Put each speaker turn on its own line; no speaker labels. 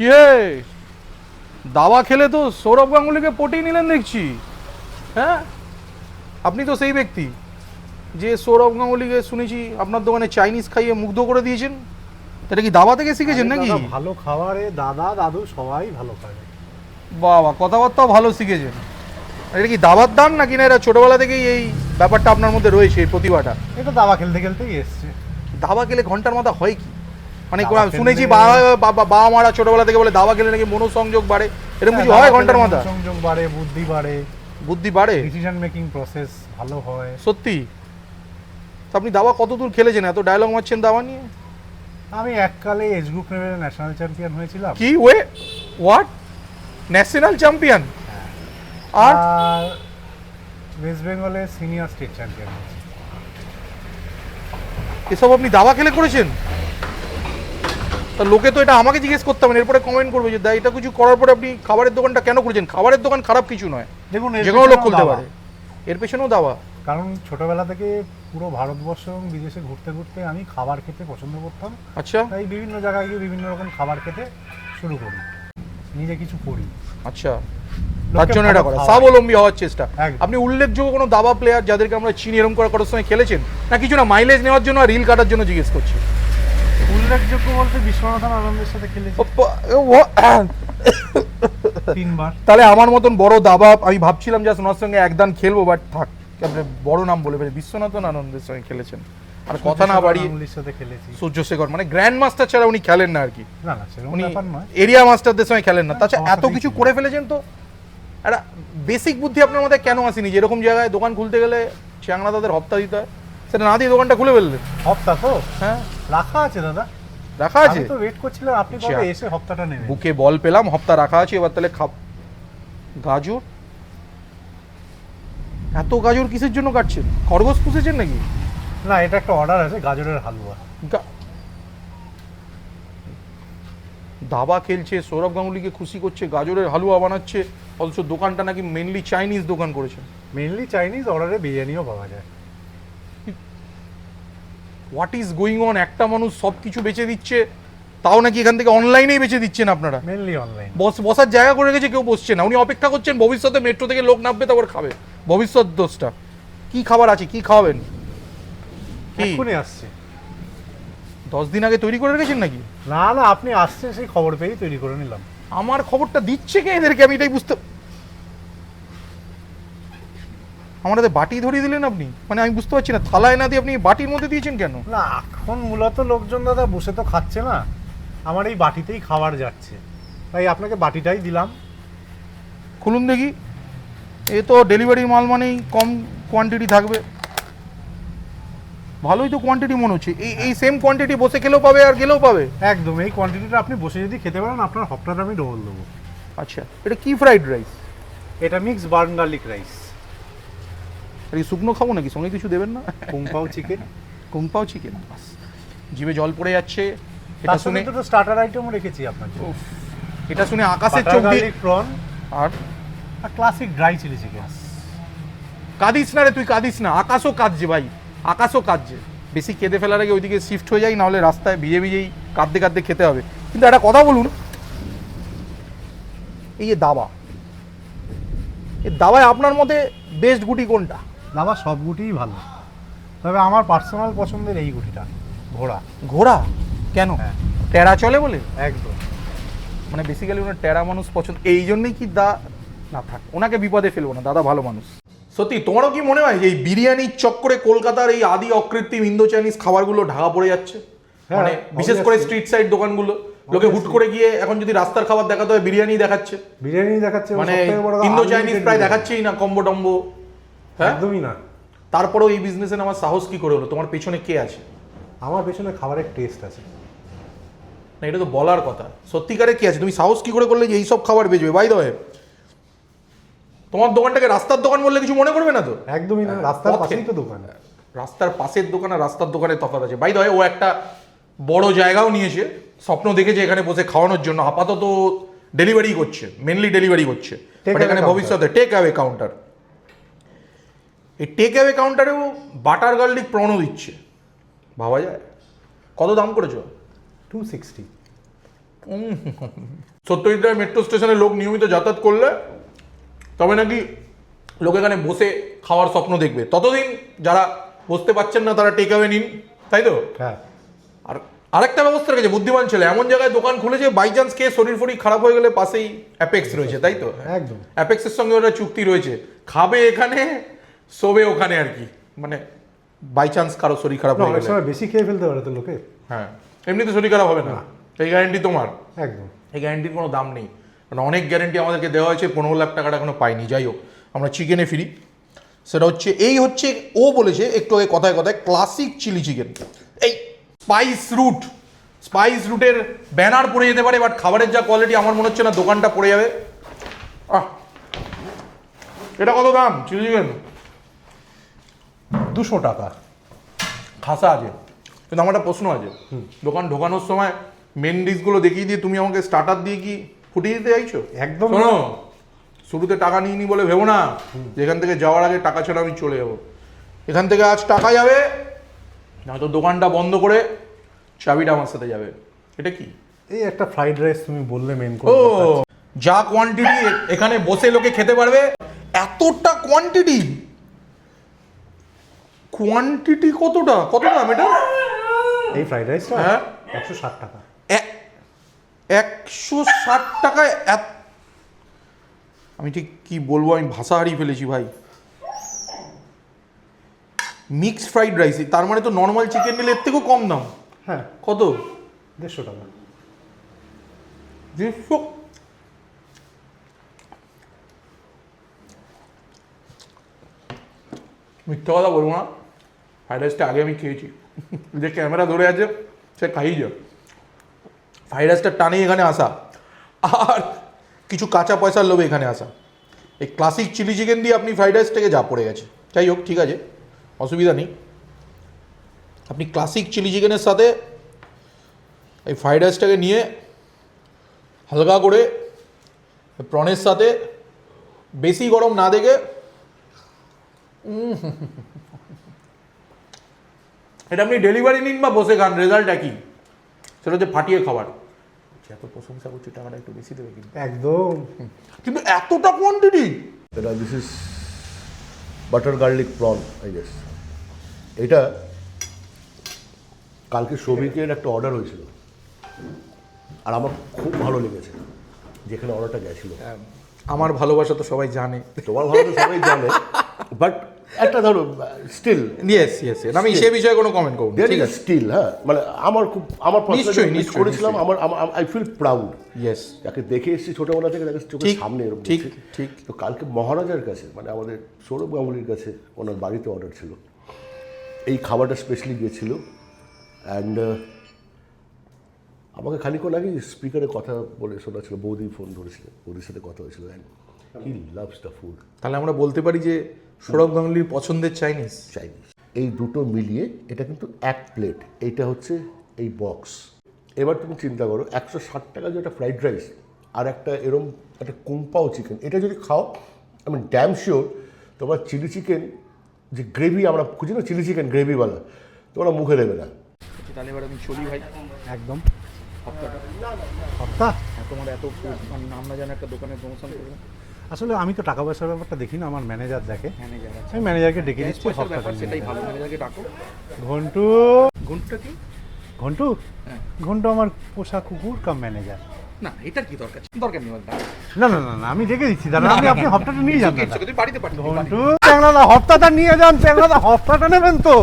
কি দাবা খেলে তো সৌরভ গাঙ্গুলিকে পটিয়ে নিলেন দেখছি। হ্যাঁ? আপনি তো সেই ব্যক্তি যে সৌরভ গাঙ্গুলিকে শুনেছি আপনার দোকানে চাইনিজ খাইয়ে মুগ্ধ করে দিয়েছেন। এটা কি দাবা থেকে শিখেছেন নাকি?
ভালো খাবারে দাদা দাদু সবাই ভালো খায়
বাবা কথাবার্তাও ভালো শিখেছেন। এটা কি দাবার দান নাকি না এটা ছোটবেলা থেকেই এই ব্যাপারটা আপনার মধ্যে রয়েছে এই প্রতিভাটা?
এটা দাবা খেলতে খেলতেই এসছে।
দাবা খেলে ঘণ্টার মাথা হয় কি? মানে শুনেছি বাবা মারা ছোটবেলা থেকে বলে দাবা খেলে নাকি মনোসংযোগ বাড়ে। এরকম কিছু
হ্যাঁ, ঘণ্টার
মাথা?
সংযোগ বাড়ে বুদ্ধি বাড়ে।
বুদ্ধি বাড়ে?
ডিসিশন মেকিং প্রসেস ভালো হয়।
সত্যি? আপনি দাবা কত দূর খেলেছেন? এত ডায়লগ মারছেন দাবা নিয়ে?
আমি এককালে এজ গ্রুপ লেভেলে ন্যাশনাল চ্যাম্পিয়ন হয়েছিলাম।
কি ওয়ে? হোয়াট ন্যাশনাল চ্যাম্পিয়ন আর?
আর ওয়েস্ট বেঙ্গলের সিনিয়র স্টেট চ্যাম্পিয়ন
এসব আপনি দাবা খেলে করেছেন? তা লোকে তো এটা আমাকে জিজ্ঞেস করতে হবে এরপরে কমেন্ট করবে যে দা এটা কিছু করার পরে আপনি খাবারের দোকানটা কেন করেছেন খাবারের দোকান খারাপ কিছু নয়।
দেখুন
যে কোনো লোক খুলতে। পারে। এর পেছনেও দাবা।
কারণ ছোটবেলা থেকে পুরো ভারতবর্ষ এবং বিদেশে ঘুরতে ঘুরতে আমি খাবার খেতে পছন্দ করতাম।
আচ্ছা।
তাই বিভিন্ন জায়গায় গিয়ে বিভিন্ন রকম খাবার খেতে শুরু করি। নিজে কিছু করি।
আচ্ছা। তার জন্য এটা করা। স্বাবলম্বী হওয়ার চেষ্টা। আপনি উল্লেখযোগ্য কোনো দাবা প্লেয়ার যাদেরকে আমরা চিনি এরকম করে করার সময় খেলেছেন? না কিছু না মাইলেজ নেওয়ার জন্য আর রিল কাটার জন্য জিজ্ঞেস করছি।
উল্লেখযোগ্য বলতে বিশ্বনাথন আনন্দের সাথে খেলেছি। তিনবার
তাহলে আমার মতন বড় দাবা আমি ভাবছিলাম যে ওনার সঙ্গে একদান খেলব বাট থাক আপনি বড় নাম বলে ফেলে বিশ্বনাথন আনন্দের সঙ্গে খেলেছেন। আর কথা না বাড়িয়ে
সাথে খেলেছি।
সূর্যশেখর মানে গ্র্যান্ড মাস্টার ছাড়া উনি খেলেন না আর কি।
না না
উনি এরিয়া মাস্টারদের সঙ্গে খেলেন না। তাছাড়া এত কিছু করে ফেলেছেন তো? একটা বেসিক বুদ্ধি আপনার মধ্যে কেন আসেনি যে এরকম জায়গায় দোকান খুলতে গেলে চ্যাংড়া তাদের হপ্তা দিতে হয়? সেটা না দিয়ে দোকানটা খুলে ফেললেন।
হপ্তা তো?
হ্যাঁ।
রাখা আছে দাদা।
রাখা আছে?
তো ওয়েট করছিলাম আপনি কবে
আচ্ছা।
এসে হপ্তাটা নেবেন?
বুকে বল পেলাম হপ্তা রাখা আছে এবার তাহলে খাব। গাজর? এত গাজর কিসের জন্য কাটছেন? খরগোশ পুষেছেন নাকি?
না এটা একটা অর্ডার আছে গাজরের হালুয়া।
গা- দাবা খেলছে সৌরভ গাঙ্গুলিকে খুশি করছে গাজরের হালুয়া বানাচ্ছে অথচ দোকানটা নাকি মেনলি চাইনিজ দোকান করেছে।
মেনলি চাইনিজ অর্ডারে বিরিয়ানিও পাওয়া যায়।
হোয়াট ইজ গোয়িং অন একটা মানুষ সব কিছু বেচে দিচ্ছে তাও নাকি এখান থেকে অনলাইনেই বেচে দিচ্ছেন আপনারা?
মেনলি অনলাইন
বস বসার জায়গা করে রেখেছে কেউ বসছে না। উনি অপেক্ষা করছেন ভবিষ্যতে মেট্রো থেকে লোক নামবে তারপর খাবে। ভবিষ্যৎ দোষটা। কি খাবার আছে? কি খাওয়াবেন? কি?
এক্ষুনি আসছে।
দশ দিন আগে তৈরি করে রেখেছেন নাকি?
না না আপনি আসছেন সেই খবর পেয়েই তৈরি করে নিলাম।
আমার খবরটা দিচ্ছে কে এদেরকে? আমি এটাই বুঝতে আমাদের বাটি ধরিয়ে দিলেন আপনি? মানে আমি বুঝতে পারছি না থালায় না দিয়ে আপনি বাটির মধ্যে দিয়েছেন কেন?
না এখন মূলত লোকজন দাদা বসে তো খাচ্ছে না। আমার এই বাটিতেই খাবার যাচ্ছে। তাই আপনাকে বাটিটাই দিলাম।
খুলুন দেখি। এ তো ডেলিভারি মাল মানেই কম কোয়ান্টিটি থাকবে। ভালোই তো কোয়ান্টিটি মনে হচ্ছে। এই এই সেম কোয়ান্টিটি বসে খেলেও পাবে আর গেলেও পাবে।
একদম এই কোয়ান্টিটিটা আপনি বসে যদি খেতে পারেন আপনার হপটাটা আমি ডবল দেবো।
আচ্ছা এটা কি ফ্রাইড রাইস
এটা মিক্স বার্ন গার্লিক রাইস
আর কি শুকনো খাব নাকি? সঙ্গে কিছু দেবেন না?
Kung pao chicken
kung pao chicken বাস। জিভে জল পড়ে যাচ্ছে। এটা শুনে
দুটো স্টার্টার আইটেমও রেখেছি আপনার
এটা শুনে আকাশের চোখ দিয়ে
প্রন
আর?
আর ক্লাসিক ড্রাই চিলি চিকেন
কাঁদিস না রে তুই কাঁদিস না। আকাশও কাঁদছে ভাই। আকাশও কাঁদছে। বেশি কেঁদে ফেলার আগে ওইদিকে শিফট হয়ে যাই নাহলে রাস্তায় ভিজে ভিজেই কাঁদতে কাঁদতে খেতে হবে। কিন্তু একটা কথা বলুন। এই যে দাবা। এই দাবায় আপনার মতে বেস্ট গুটি কোনটা?
দাবা সব গুটিই ভালো। তবে আমার পার্সোনাল পছন্দের এই গুটিটা ঘোড়া।
ঘোড়া? কেন?
হ্যাঁ।
টেরা চলে বলে?
একদম।
মানে বেসিক্যালি ওনার টেরা মানুষ পছন্দ এই জন্যই কি দা না থাক ওনাকে বিপদে ফেলব না দাদা ভালো মানুষ। সত্যি তোমারও কি মনে হয় যে এই বিরিয়ানির চক্করে কলকাতার এই আদি অকৃত্রিম ইন্দো চাইনিজ খাবারগুলো ঢাকা পড়ে যাচ্ছে?
হ্যাঁ,
মানে বিশেষ করে
obviously.
স্ট্রিট সাইড দোকানগুলো লোকে হুট করে গিয়ে এখন যদি রাস্তার খাবার দেখাতে হয় বিরিয়ানি দেখাচ্ছে।
বিরিয়ানি দেখাচ্ছে
মানে
সবথেকে বড় কথা
ইন্দো
unlimited
চাইনিজ প্রায়
বিরিয়ানি।
দেখাচ্ছেই না কম্বো টম্বো
একদমই না
তারপরেও এই বিজনেসে আমার সাহস কি করে হলো? তোমার পেছনে কে আছে?
আমার পেছনে খাবারের টেস্ট আছে।
না এটা তো বলার কথা। সত্যিকারে কি আছে? তুমি সাহস কি করে করলে যে এইসব খাবার বেচবে? বাই দয়ে তোমার দোকানটাকে রাস্তার দোকান বললে কিছু মনে করবে না তো?
একদমই না। রাস্তার পাশেই তো দোকান।
রাস্তার পাশের দোকান আর রাস্তার দোকানে তফাৎ আছে। বাই দয়ে ও একটা বড় জায়গাও নিয়েছে। স্বপ্ন দেখেছে এখানে বসে খাওয়ানোর জন্য। আপাতত ডেলিভারি করছে। মেনলি ডেলিভারি করছে। এখানে ভবিষ্যতে টেক অ্যাওয়ে কাউন্টার এই টেক অ্যাওয়ে কাউন্টারেও বাটার গার্লিক প্রণও দিচ্ছে। ভাবা যায়? কত দাম করেছ?
টু সিক্সটি
সত্যজিৎ মেট্রো স্টেশনে লোক নিয়মিত যাতায়াত করলে তবে নাকি লোক এখানে বসে খাওয়ার স্বপ্ন দেখবে। ততদিন যারা বসতে পারছেন না তারা টেক অ্যাওয়ে নিন তাই তো?
হ্যাঁ।
আর আরেকটা ব্যবস্থা রেখেছে বুদ্ধিমান ছেলে এমন জায়গায় দোকান খুলেছে বাই চান্স খেয়ে শরীর ফরীর খারাপ হয়ে গেলে পাশেই অ্যাপেক্স রয়েছে তাই তো?
একদম।
অ্যাপেক্সের সঙ্গে ওরা চুক্তি রয়েছে। খাবে এখানে শোবে ওখানে আর কি। মানে বাই চান্স কারও শরীর খারাপ
না,
হয়ে
অনেক
গেলে।
সময় বেশি খেয়ে ফেলতে পারে তো লোকে।
হ্যাঁ এমনিতে শরীর খারাপ হবে না। এই গ্যারেন্টি তোমার।
একদম।
এই গ্যারেন্টির কোনো দাম নেই। মানে অনেক গ্যারেন্টি আমাদেরকে দেওয়া হয়েছে পনেরো লাখ টাকাটা এখনও পাইনি। যাই হোক আমরা চিকেনে ফিরি। সেটা হচ্ছে এই হচ্ছে ও বলেছে একটু আগে কথায় কথায় ক্লাসিক চিলি চিকেন এই স্পাইস রুট স্পাইস রুটের ব্যানার পড়ে যেতে পারে বাট খাবারের যা কোয়ালিটি আমার মনে হচ্ছে না দোকানটা পড়ে যাবে। আহ এটা কত দাম চিলি চিকেন
দুশো টাকা।
খাসা আছে। কিন্তু আমার একটা প্রশ্ন আছে। দোকান ঢোকানোর সময় মেন ডিশগুলো দেখিয়ে দিয়ে তুমি আমাকে স্টার্টার দিয়ে কি ফুটিয়ে দিতে চাইছো?
একদম
শোনো শুরুতে টাকা নিয়ে নি বলে ভেবো না। যেখান থেকে যাওয়ার আগে টাকা ছাড়া আমি চলে যাব। এখান থেকে আজ টাকা যাবে নয়তো দোকানটা বন্ধ করে চাবিটা আমার সাথে যাবে। এটা কি?
এই একটা ফ্রাইড রাইস তুমি বললে মেন
ও যা কোয়ান্টিটি এখানে বসে লোকে খেতে পারবে এতটা কোয়ান্টিটি কোয়ান্টিটি কতটা? কত দাম এটা?
এই ফ্রাইড রাইসটা
হ্যাঁ।
একশো ষাট টাকা।
একশো ষাট টাকায় এত আমি ঠিক কি বলব? আমি ভাষা হারিয়ে ফেলেছি ভাই। মিক্সড ফ্রাইড রাইস তার মানে তো নর্মাল চিকেন নিলে এর থেকেও কম দাম।
হ্যাঁ।
কত?
দেড়শো টাকা।
দেড়শো? মিথ্যা কথা বলব না। ফ্রাইড রাইসটা আগে আমি খেয়েছি। যে ক্যামেরা ধরে আছে সে খাই যা ফ্রাইড রাইসটা টানে এখানে আসা। আর কিছু কাঁচা পয়সার লোভে এখানে আসা। এই ক্লাসিক চিলি চিকেন দিয়ে আপনি ফ্রাইড রাইসটাকে যা পড়ে গেছে। যাই হোক ঠিক আছে অসুবিধা নেই। আপনি ক্লাসিক চিলি চিকেনের সাথে এই ফ্রাইড রাইসটাকে নিয়ে হালকা করে প্রনের সাথে বেশি গরম না দেখে উম, এটা আপনি ডেলিভারি নিন বা বসে খান রেজাল্ট একই। সেটা হচ্ছে ফাটিয়ে খাবার। এত প্রশংসা করছি টাকাটা একটু বেশি দেবে কিন্তু।
একদম।
কিন্তু এতটা কোয়ান্টিটি
এটা this is butter garlic prawn I guess এটা কালকে সবিকের একটা অর্ডার হয়েছিল। আর আমার খুব ভালো লেগেছে যেখানে অর্ডারটা গেছিল।
আমার ভালোবাসা তো সবাই জানে।
তোমার ভালো তো সবাই জানে বাট একটা ধরো স্টিল
ইয়েস ইয়েস আমি সে বিষয়ে কোনো কমেন্ট করব ঠিক আছে?
স্টিল হ্যাঁ মানে আমার খুব আমার
নিশ্চয়ই,
নিশ্চয়ই করেছিলাম আমার আই ফিল প্রাউড
ইয়েস
যাকে দেখে এসেছি ছোটবেলা থেকে তাকে চোখের সামনে এরকম
ঠিক, ঠিক।
তো কালকে মহারাজার কাছে মানে আমাদের সৌরভ গাঙ্গুলির কাছে ওনার বাড়িতে অর্ডার ছিল। এই খাবারটা স্পেশালি গিয়েছিল। অ্যান্ড আমাকে খানিক্ষণ আগে স্পিকারে কথা বলে শোনা ছিল বৌদি ফোন ধরেছিল বৌদির সাথে কথা হয়েছিল। হি লাভস দ্য ফুড
তাহলে আমরা বলতে পারি যে সৌরভ গাঙ্গুলির পছন্দের চাইনিজ
চাইনিজ এই দুটো মিলিয়ে এটা কিন্তু এক প্লেট এইটা হচ্ছে এই বক্স এবার তুমি চিন্তা করো একশো ষাট টাকা যেটা ফ্রাইড রাইস আর একটা এরম একটা কুম্পাও চিকেন এটা যদি খাও আমি ড্যাম শিওর তোমার চিলি চিকেন যে গ্রেভি আমরা খুঁজি না চিলি চিকেন গ্রেভিওয়ালা তোমরা মুখে দেবে না।
তাহলে এবার আমি চলি ভাই।
একদম।
সপ্তাহটা।
সপ্তাহ?
তোমার এত মানে নাম না জানা একটা দোকানের প্রমোশন করবে।
আসলে আমি তো টাকা পয়সার ব্যাপারটা দেখি না আমার ম্যানেজার দেখে।
ম্যানেজার আছে
আমি ম্যানেজারকে ডেকে নিচ্ছি
সেটাই ভালো ম্যানেজারকে ডাকো।
ঘন্টু।
ঘণ্টা কি?
ঘন্টু?
হ্যাঁ।
ঘন্টু আমার পোষা কুকুর কাম ম্যানেজার
না এটার কি দরকার? দরকার নেই
না না না না আমি ডেকে দিচ্ছি দাদা আপনি আপনি হপ্তাটা নিয়ে যান ঘন্টু চ্যাংলাদা হপ্তাটা নিয়ে যান চ্যাংলাদা হপ্তাটা নেবেন তো।